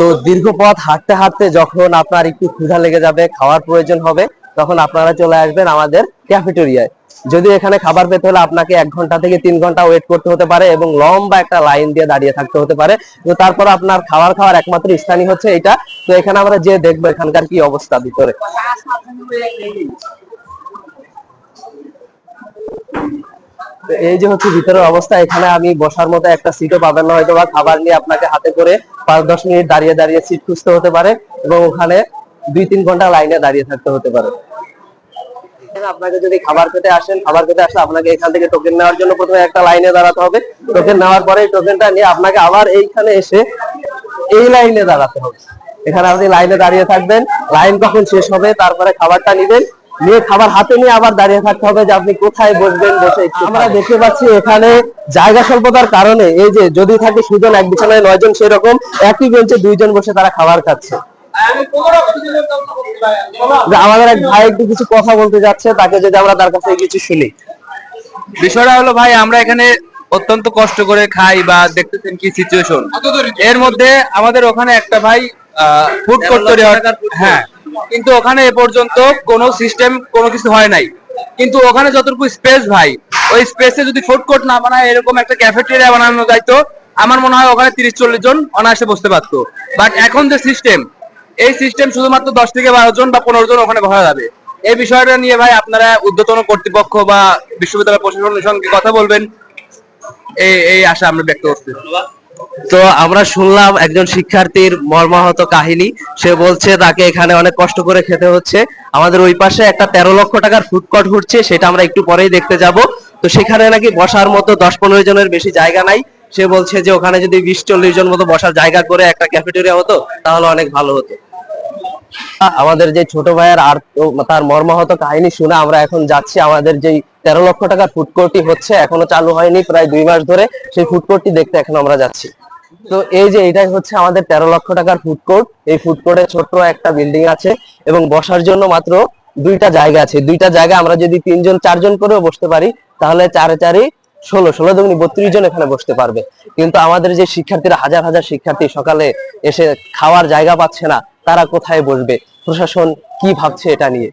তো দীর্ঘ পথ হাঁটতে হাঁটতে যখন আপনার একটু ক্ষুধা লেগে যাবে, খাওয়ার প্রয়োজন হবে, তখন আপনারা চলে আসবেন আমাদের ক্যাফেটেরিয়ায়। যদি এখানে খাবার পেতে হলে আপনাকে এক ঘণ্টা থেকে তিন ঘণ্টা ওয়েট করতে হতে পারে এবং লম্বা একটা লাইন দিয়ে দাঁড়িয়ে থাকতে হতে পারে। তো তারপর আপনার খাবার খাওয়ার একমাত্র স্থানই হচ্ছে এটা। তো এখানে আমরা যে দেখব এখানকার কি অবস্থা ভিতরে। এই যে হচ্ছে ভিতরের অবস্থা, এখানে আমি বসার মতো একটা সিটও পাবেন না হয়তো বা খাবার নিয়ে আপনাকে হাতে করে পাঁচ দশ মিনিট দাঁড়িয়ে দাঁড়িয়ে সিট খুঁজতে হতে পারে এবং ওখানে দুই তিন ঘণ্টা লাইনে দাঁড়িয়ে থাকতে হতে পারে। আপনাকে যদি খাবার খেতে আসেন, খাবার খেতে আসলে আপনাকে এখান থেকে টোকেন নেওয়ার জন্য প্রথমে একটা লাইনে দাঁড়াতে হবে। টোকেন নেওয়ার পরে টোকেনটা নিয়ে আপনাকে আবার এইখানে এসে এই লাইনে দাঁড়াতে হবে। এখানে আপনি লাইনে দাঁড়িয়ে থাকবেন লাইন কখন শেষ হবে, তারপরে খাবারটা নিবেন নিয়ে খাবার হাতে নিয়ে আবার দাঁড়িয়ে থাকতে হবে যে আপনি কোথায় বসবেন বসে আমরা দেখতে পাচ্ছি এখানে জায়গা স্বল্পতার কারণে এই যে যদি থাকে সুজন এক বিছানায় নয় জন সেরকম একই বেঞ্চে দুইজন বসে তারা খাবার খাচ্ছে। আমাদের এক ভাই একটু কিছু কথা বলতে যাচ্ছে তাকে যদি আমরা তার কাছে কিছু শুনি। বিষয়টা হলো ভাই আমরা এখানে অত্যন্ত কষ্ট করে খাই বা দেখতেছেন কি সিচুয়েশন এর মধ্যে আমাদের ওখানে একটা ভাই ফুড কোর্ট তৈরি হয় হ্যাঁ কিন্তু ওখানে এ পর্যন্ত কোনো সিস্টেম কোনো কিছু হয় নাই। কিন্তু ওখানে যতটুকু স্পেস ভাই, ওই স্পেসে যদি ফুড কোর্ট না বানায়, এরকম একটা ক্যাফেটেরিয়া বানানো যাইতো আমার মনে হয় ওখানে তিরিশ চল্লিশ জন অনায়াসে বসতে পারতো। বাট এখন যে সিস্টেম এই সিস্টেম শুধুমাত্র দশ থেকে বারো জন বা পনেরো জন ওখানে বসা যাবে। এই বিষয়টা নিয়ে ভাই আপনারা ঊর্ধ্বতন কর্তৃপক্ষ বা বিশ্ববিদ্যালয় প্রশাসনের সঙ্গে কথা বলবেন। এই এই আশা আমরা ব্যক্ত করছি। তো আমরা শুনলাম একজন শিক্ষার্থীর মর্মাহত কাহিনী। সে বলছে, তাকে এখানে অনেক কষ্ট করে খেতে হচ্ছে। আমাদের ওই পাশে একটা তেরো লক্ষ টাকার ফুড ঘুরছে, সেটা আমরা একটু পরেই দেখতে যাব। তো সেখানে নাকি বসার মতো দশ পনেরো জনের বেশি জায়গা নাই। সে বলছে যে, ওখানে যদি বিশ চল্লিশ জন মতো বসার জায়গা করে একটা ক্যাফেটেরিয়া হতো, তাহলে অনেক ভালো হতো। আমাদের যে ছোট ভাইয়ের আর তার মর্মাহত কাহিনী শুনে আমরা এখন যাচ্ছি। আমাদের যেই তেরো লক্ষ টাকার ফুড কোর্টটি হচ্ছে, এখনও চালু হয়নি, প্রায় দুই মাস ধরে সেই ফুড কোর্টটি দেখতে এখন আমরা যাচ্ছি। তো এই যে এটাই হচ্ছে আমাদের তেরো লক্ষ টাকার ফুড কোর্ট এই ফুড কোর্টে ছোট্ট একটা বিল্ডিং আছে এবং বসার জন্য মাত্র দুইটা জায়গা আছে। দুইটা জায়গা আমরা যদি তিনজন, চারজন করেও বসতে পারি, তাহলে চারে চারি ষোলো ষোলো দুগুনি বত্রিশ জন এখানে বসতে পারবে। কিন্তু আমাদের যে শিক্ষার্থীরা হাজার হাজার শিক্ষার্থী সকালে এসে খাওয়ার জায়গা পাচ্ছে না তারা কোথায় বসবে? প্রশাসন কি ভাবছে এটা নিয়ে?